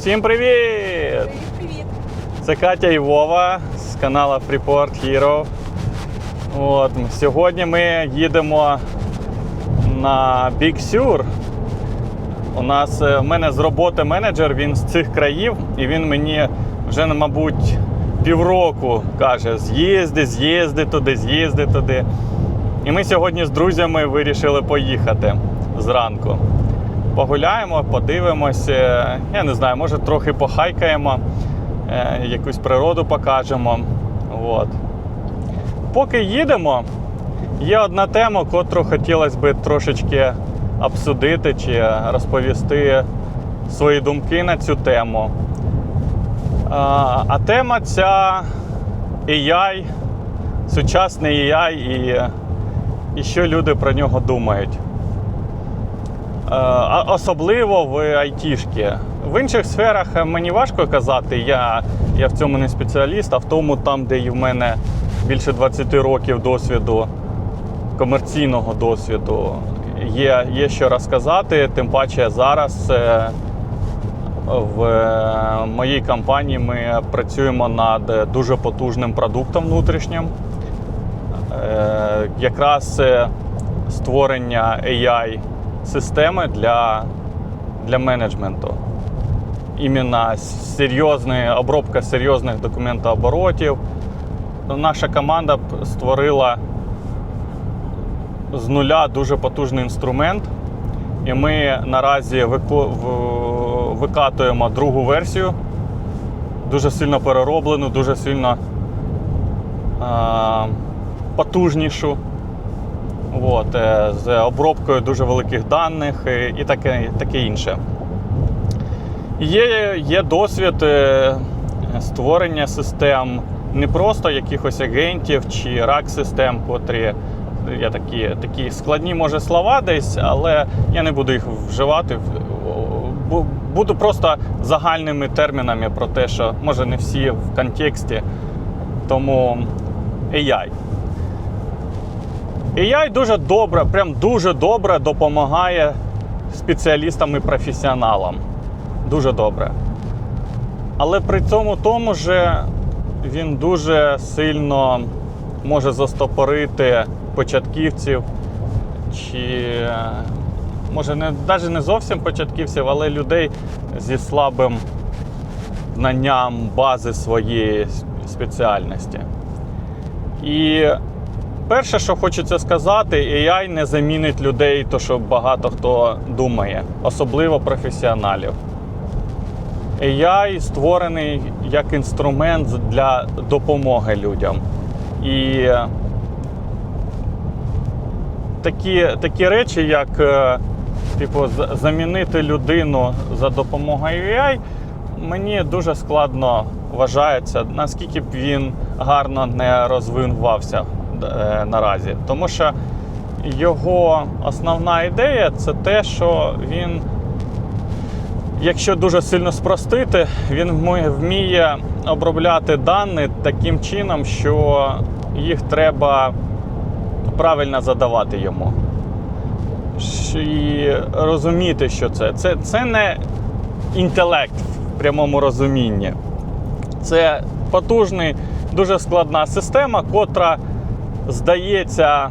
Всім привіт! Привіт. Це Катя і Вова з каналу Freeport Hero. От, сьогодні ми їдемо на Big Sur. У нас е, в мене з роботи менеджер, він з цих країв, і він мені вже, мабуть, півроку каже: з'їзди, з'їзди туди, з'їзди туди. І ми сьогодні з друзями вирішили поїхати зранку. Погуляємо, подивимося. Я не знаю, може трохи похайкаємо, е, якусь природу покажемо. От. Поки їдемо, є одна тема, котру хотілося б трошечки обсудити чи розповісти свої думки на цю тему. А, тема ця AI, сучасний AI і, і що люди про нього думають. Е, Особливо в айтішки. В інших сферах е, мені важко казати, я, я в цьому не спеціаліст, а в тому, там, де в мене більше 20 років досвіду, комерційного досвіду, є, є що розказати. Тим паче зараз е, в моїй компанії ми працюємо над дуже потужним продуктом внутрішнім. Якраз створення AI системи для, для менеджменту. Іменно серйозна обробка серйозних документооборотів. Наша команда створила з нуля дуже потужний інструмент. І ми наразі викатуємо другу версію, дуже сильно перероблену, дуже сильно а, потужнішу. От, е, з обробкою дуже великих даних е, і таке, таке інше. Є, є досвід е, створення систем не просто якихось агентів чи рак систем, котрі є такі, такі складні, може, слова десь, але я не буду їх вживати. Буду просто загальними термінами про те, що може не всі в контексті. Тому AI. AI дуже добре, прям дуже добре допомагає спеціалістам і професіоналам. Дуже добре. Але при цьому тому же він дуже сильно може застопорити початківців, чи може не навіть не зовсім початківців, але людей зі слабим знанням бази своєї спеціальності. І перше, що хочеться сказати, AI не замінить людей, то що багато хто думає, особливо професіоналів. AI створений як інструмент для допомоги людям. І такі, такі речі, як е, типу, замінити людину за допомогою AI, мені дуже складно вважається, наскільки б він гарно не розвинувався наразі. Тому що його основна ідея це те, що він Якщо дуже сильно спростити, він вміє обробляти дані таким чином, що їх треба правильно задавати йому. І розуміти, що це. Це, це не інтелект в прямому розумінні. Це потужний, дуже складна система, котра здається е,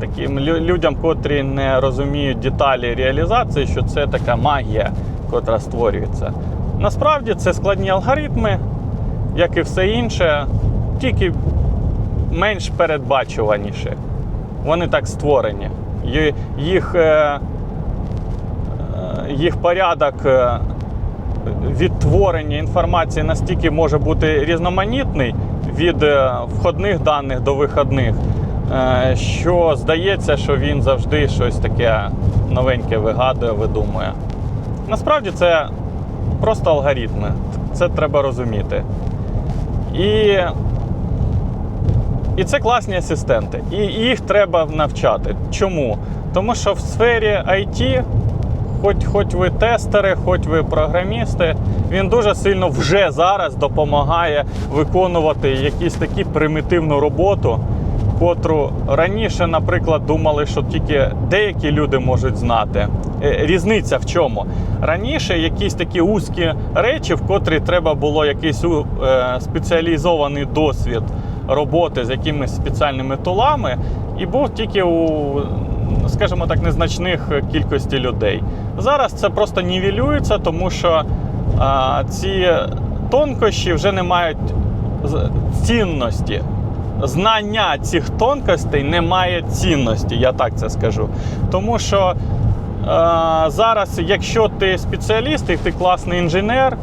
таким людям, котрі не розуміють деталі реалізації, що це така магія, котра створюється. Насправді це складні алгоритми, як і все інше, тільки менш передбачуваніші. Вони так створені. Їх, е, е, їх порядок відтворення інформації настільки може бути різноманітний від е, входних даних до виходних, е, що здається, що він завжди щось таке новеньке вигадує, видумує. Насправді це просто алгоритми. Це треба розуміти. І, і це класні асистенти. І їх треба навчати. Чому? Тому що в сфері IT хоч, хоч ви тестери, хоч ви програмісти, він дуже сильно вже зараз допомагає виконувати якісь такі примітивну роботу, котру раніше, наприклад, думали, що тільки деякі люди можуть знати. Е, Різниця в чому? Раніше якісь такі вузькі речі, в котрі треба було якийсь е, спеціалізований досвід роботи з якимись спеціальними тулами, і був тільки у, скажімо так, незначних кількості людей. Зараз це просто нівелюється, тому що а, ці тонкощі вже не мають цінності. Знання цих тонкостей не має цінності, я так це скажу. Тому що е, зараз, якщо ти спеціаліст і ти класний інженер,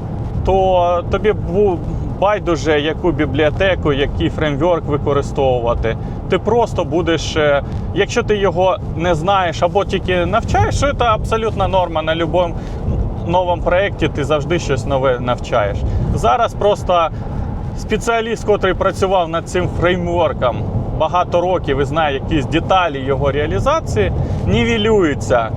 то тобі бу- байдуже, яку бібліотеку, який фреймворк використовувати. Ти просто будеш, е, якщо ти його не знаєш або тільки навчаєш, це абсолютна норма на будь-якому новому проєкті, ти завжди щось нове навчаєш. Зараз просто спеціаліст, котрий працював над цим фреймворком багато років і знає якісь деталі його реалізації, нівелюється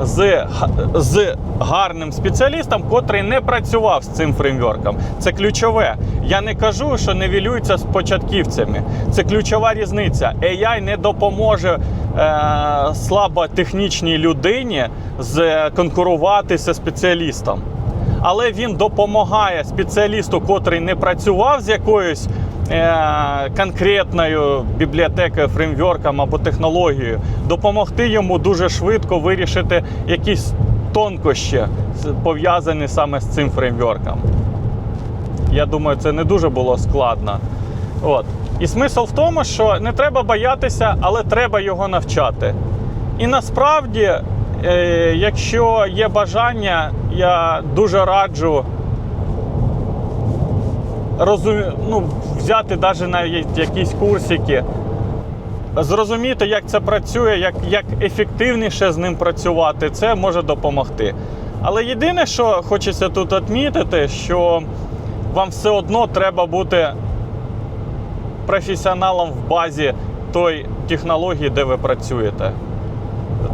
з, з гарним спеціалістом, котрий не працював з цим фреймворком. Це ключове. Я не кажу, що нівелюється з початківцями. Це ключова різниця. AI не допоможе е, слаботехнічній людині з конкуруватися з спеціалістом але він допомагає спеціалісту, котрий не працював з якоюсь е, конкретною бібліотекою, фреймворком або технологією, допомогти йому дуже швидко вирішити якісь тонкощі, пов'язані саме з цим фреймворком. Я думаю, це не дуже було складно. От. І смисл в тому, що не треба боятися, але треба його навчати. І насправді, е, якщо є бажання, я дуже раджу розум... ну, взяти навіть навіть якісь курсики, зрозуміти, як це працює, як, як ефективніше з ним працювати, це може допомогти. Але єдине, що хочеться тут відмітити, що вам все одно треба бути професіоналом в базі той технології, де ви працюєте.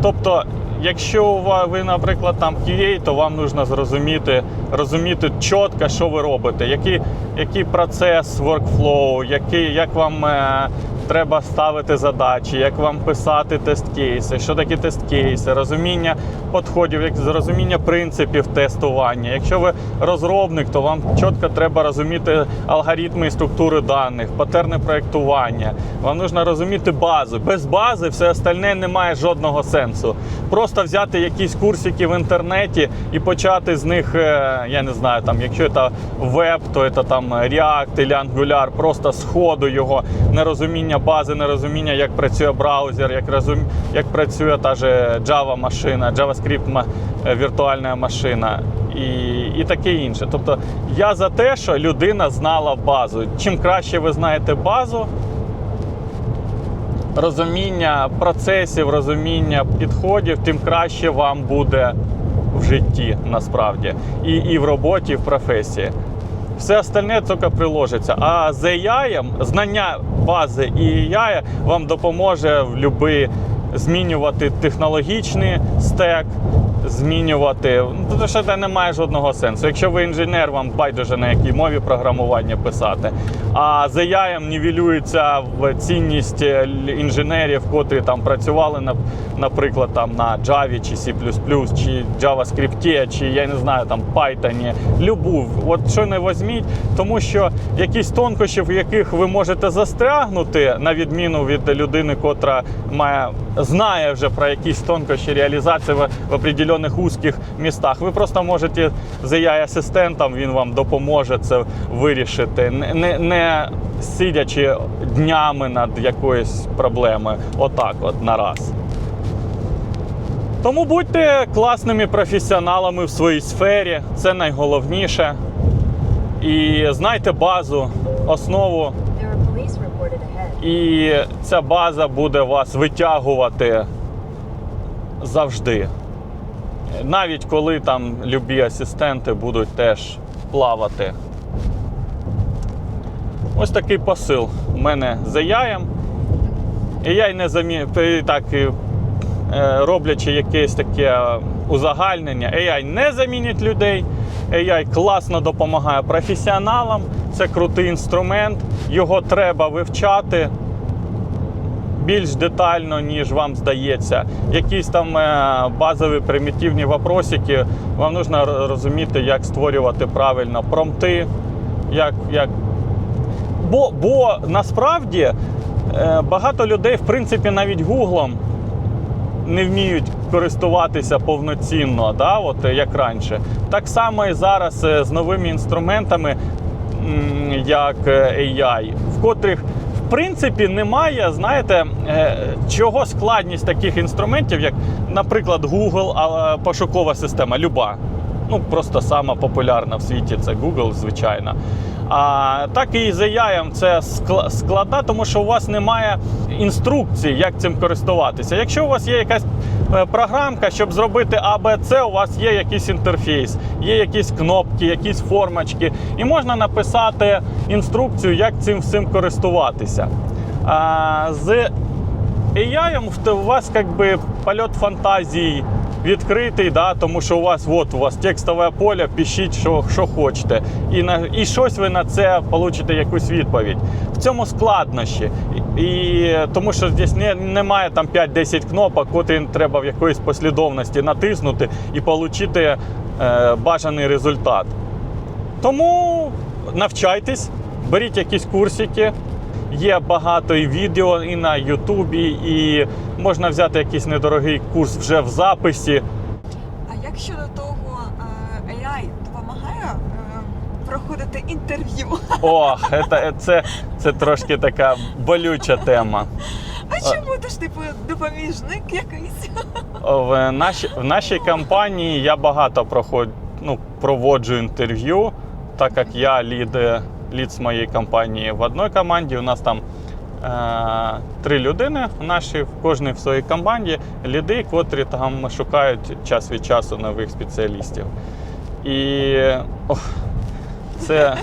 Тобто, якщо ви, наприклад, там QA, то вам потрібно зрозуміти, розуміти чітко, що ви робите, який, який процес workflow, який, як вам е, треба ставити задачі, як вам писати тест-кейси, що таке тест-кейси, розуміння підходів, розуміння принципів тестування. Якщо ви розробник, то вам чітко треба розуміти алгоритми і структури даних, патерни проєктування. Вам потрібно розуміти базу. Без бази все остальне не має жодного сенсу. Просто взяти якісь курсики в інтернеті і почати з них, е, я не знаю, там, якщо це веб, то це там React Angular, просто з ходу його нерозуміння бази, нерозуміння, як працює браузер, як, розум... як працює та же Java машина, JavaScript е, віртуальна машина. І, і таке інше. Тобто я за те, що людина знала базу. Чим краще ви знаєте базу, розуміння процесів, розуміння підходів, тим краще вам буде в житті насправді. І, і в роботі, і в професії. Все остальне тільки приложиться. А з AI, знання бази і AI вам допоможе в будь-який змінювати технологічний стек, змінювати. Ну, Тому що це не має жодного сенсу. Якщо ви інженер, вам байдуже на якій мові програмування писати. А з AI нівелюється в цінність е, інженерів, котрі там працювали, на- наприклад, там на Java чи C++, чи JavaScript, чи я не знаю, там Python, любу. От що не візьміть, тому що якісь тонкощі, в яких ви можете застрягнути, на відміну від людини, котра має знає вже про якісь тонкощі реалізації в, в определених узких містах. Ви просто можете з AI асистентом він вам допоможе це вирішити, не, не, не сидячи днями над якоюсь проблемою. Отак, от на раз. Тому будьте класними професіоналами в своїй сфері, це найголовніше. І знайте базу, основу, і ця база буде вас витягувати завжди. Навіть коли там любі асистенти будуть теж плавати. Ось такий посил у мене за яєм. І я й не замі... так, е, роблячи якесь таке узагальнення, AI не замінить людей. AI класно допомагає професіоналам. Це крутий інструмент, його треба вивчати. більш детально, ніж вам здається. Якісь там е, базові примітивні вопросики. Вам потрібно розуміти, як створювати правильно промпти, як, як Бо, бо насправді е, багато людей, в принципі, навіть Гуглом не вміють користуватися повноцінно, да, от, як раніше. Так само і зараз е, з новими інструментами, як е, AI, в котрих в принципі немає, знаєте, е, чого складність таких інструментів, як, наприклад, Google, пошукова система, люба. Ну, просто сама популярна в світі це Google, звичайно. А так і з AI це скла- складна, тому що у вас немає інструкції, як цим користуватися. Якщо у вас є якась е, програмка, щоб зробити ABC, у вас є якийсь інтерфейс, є якісь кнопки, якісь формочки, і можна написати інструкцію, як цим всім користуватися. А, з AI у вас бы польот фантазії відкритий, да, тому що у вас от, у вас текстове поле, пишіть, що, що хочете. І, на, і щось ви на це получите якусь відповідь. В цьому складнощі. І, тому що здесь не, немає там 5-10 кнопок, котрі треба в якоїсь послідовності натиснути і отримати е, бажаний результат. Тому навчайтесь, беріть якісь курсики. Є багато і відео і на Ютубі, і можна взяти якийсь недорогий курс вже в записі. А як щодо того, е, AI допомагає е, проходити інтерв'ю? Ох, це, це, це трошки така болюча тема. А чому ти ж типу допоміжник якийсь? В нашій, в нашій компанії я багато проход, ну, проводжу інтерв'ю, так як я лід, з моєї компанії в одній команді. У нас там е, три людини в нашій, в своїй команді ліди, котрі там шукають час від часу нових спеціалістів. І ох, це,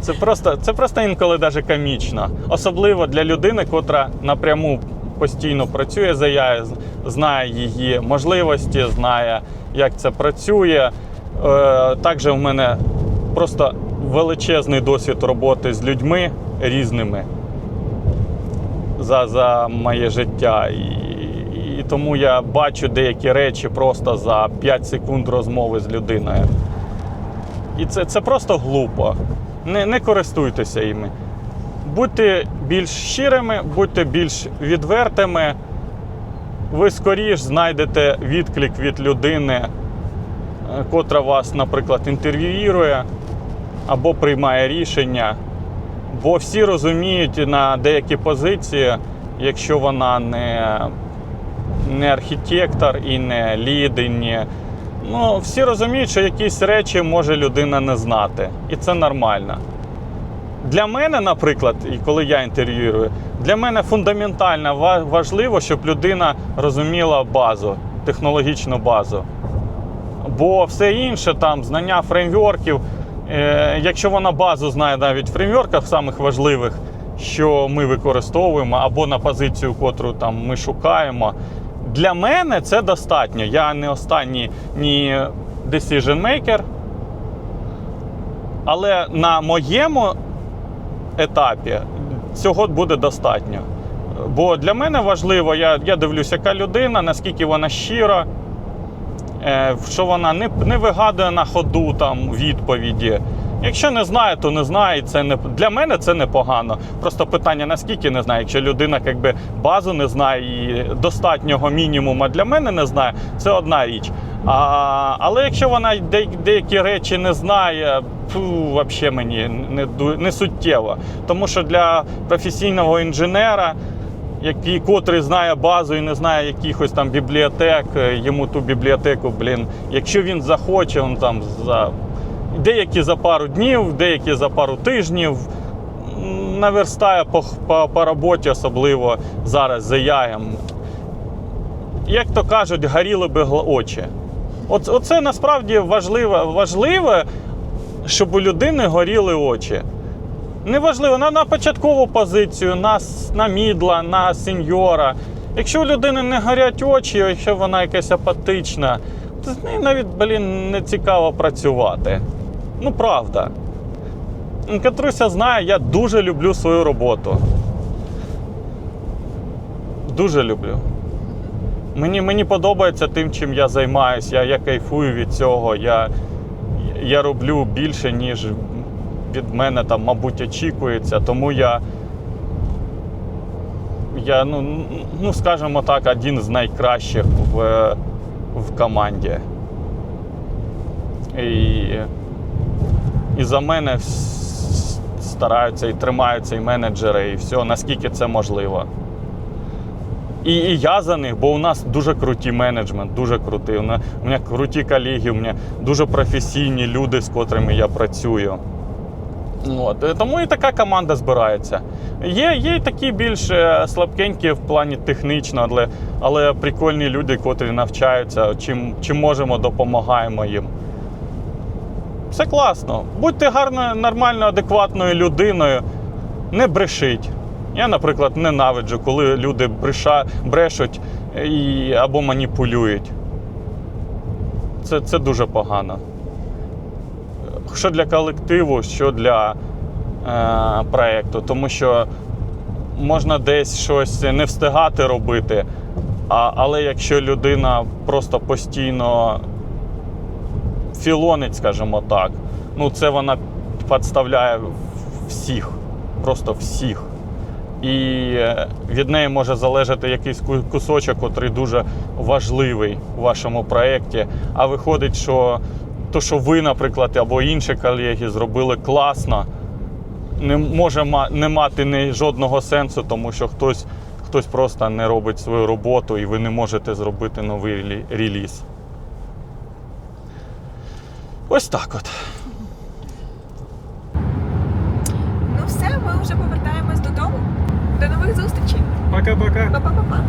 це, просто, це просто інколи навіть комічно. Особливо для людини, котра напряму постійно працює за з- знає її можливості, знає, як це працює. Е, Також в мене просто величезний досвід роботи з людьми різними за, за моє життя. І, і тому я бачу деякі речі просто за 5 секунд розмови з людиною. І це, це просто глупо. Не, не користуйтеся іми. Будьте більш щирими, будьте більш відвертими. Ви скоріш знайдете відклик від людини, е, котра вас, наприклад, інтерв'ює або приймає рішення. Бо всі розуміють на деякі позиції, якщо вона не, не архітектор і не лід, і не Ну, всі розуміють, що якісь речі може людина не знати, і це нормально. Для мене, наприклад, і коли я інтерв'юю, для мене фундаментально важливо, щоб людина розуміла базу, технологічну базу. Бо все інше, там, знання фреймворків, якщо вона базу знає навіть в фреймворках самих важливих, що ми використовуємо, або на позицію, котру там ми шукаємо, для мене це достатньо. Я не останній ні decision maker, але на моєму етапі цього буде достатньо. Бо для мене важливо, я, я дивлюся, яка людина, наскільки вона щира, е, що вона не, не вигадує на ходу там відповіді. Якщо не знає, то не знає. Це не для мене це непогано. Просто питання наскільки не знає. Якщо людина якби базу не знає і достатнього мінімуму для мене не знає, це одна річ. А, але якщо вона де, деякі речі не знає, фу, взагалі мені не, не суттєво. Тому що для професійного інженера який котрий знає базу і не знає якихось там бібліотек, е, йому ту бібліотеку, блін, якщо він захоче, він там за деякі за пару днів, деякі за пару тижнів. Наверстає по, по, по роботі, особливо зараз за яєм. Як то кажуть, горіли би очі. Оце, оце насправді важливе, важливе, щоб у людини горіли очі. Неважливо, на, на початкову позицію, на, на мідла, на сеньора. Якщо у людини не горять очі, якщо вона якась апатична, то з нею навіть, блін, не цікаво працювати. Ну, правда. Катруся знає, я дуже люблю свою роботу. Дуже люблю. Мені, мені подобається тим, чим я займаюся. Я, я кайфую від цього. Я, я роблю більше, ніж від мене там, мабуть, очікується. Тому я, я ну, ну, скажімо так, один з найкращих в, в команді. І, і за мене стараються і тримаються і менеджери, і все, наскільки це можливо. І, і я за них, бо у нас дуже круті менеджмент, дуже крутий. У мене, у мене круті колеги, у мене дуже професійні люди, з котрими я працюю. От. е, Тому і така команда збирається. Є, є такі більш е, слабкенькі в плані технічно, але, але прикольні люди, котрі навчаються, чим, чим можемо, допомагаємо їм. Все класно. Будьте гарною, нормальною, адекватною людиною, не брешіть. Я, наприклад, ненавиджу, коли люди бреша, брешуть і, або маніпулюють. Це, це дуже погано. Що для колективу, що для е, проєкту. Тому що можна десь щось не встигати робити, а, але якщо людина просто постійно філонить, скажімо так, ну це вона підставляє всіх, просто всіх. І е, від неї може залежати якийсь кусочок, який дуже важливий у вашому проєкті. А виходить, що то, що ви, наприклад, або інші колеги зробили класно, не може не мати ні жодного сенсу, тому що хтось, хтось просто не робить свою роботу і ви не можете зробити новий реліз. Ось так от. Ну все, ми вже повертаємось додому. До нових зустрічей. Пока-пока. Па-па-па-па.